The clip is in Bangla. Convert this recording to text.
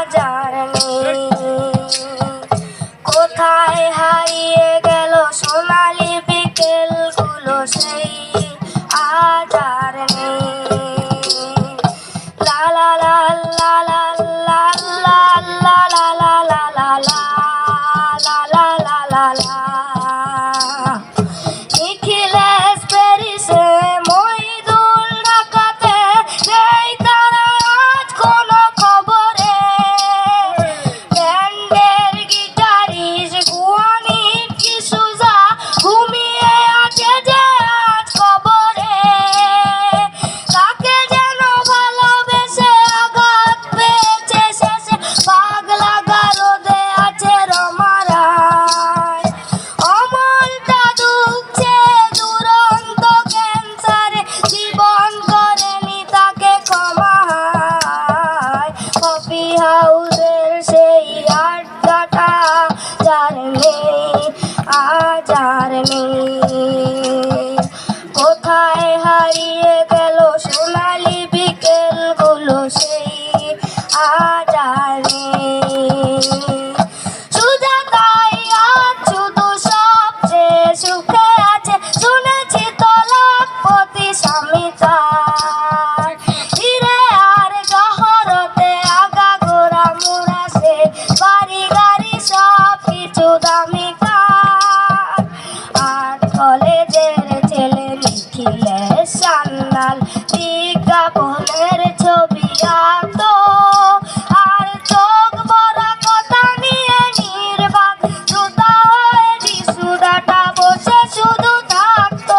বাজার হাউসের সেই আড্ডাটা যার নেই আজ আর নেই কলেজের ছেলে নিখিলেশ সান্নাল বিজ্ঞাপনের ছবি আতো আর চোখ ভরা কথা নিয়ে নির্বাক সুতা হয়ে যিশুদাটা বসে শুধু থাকতো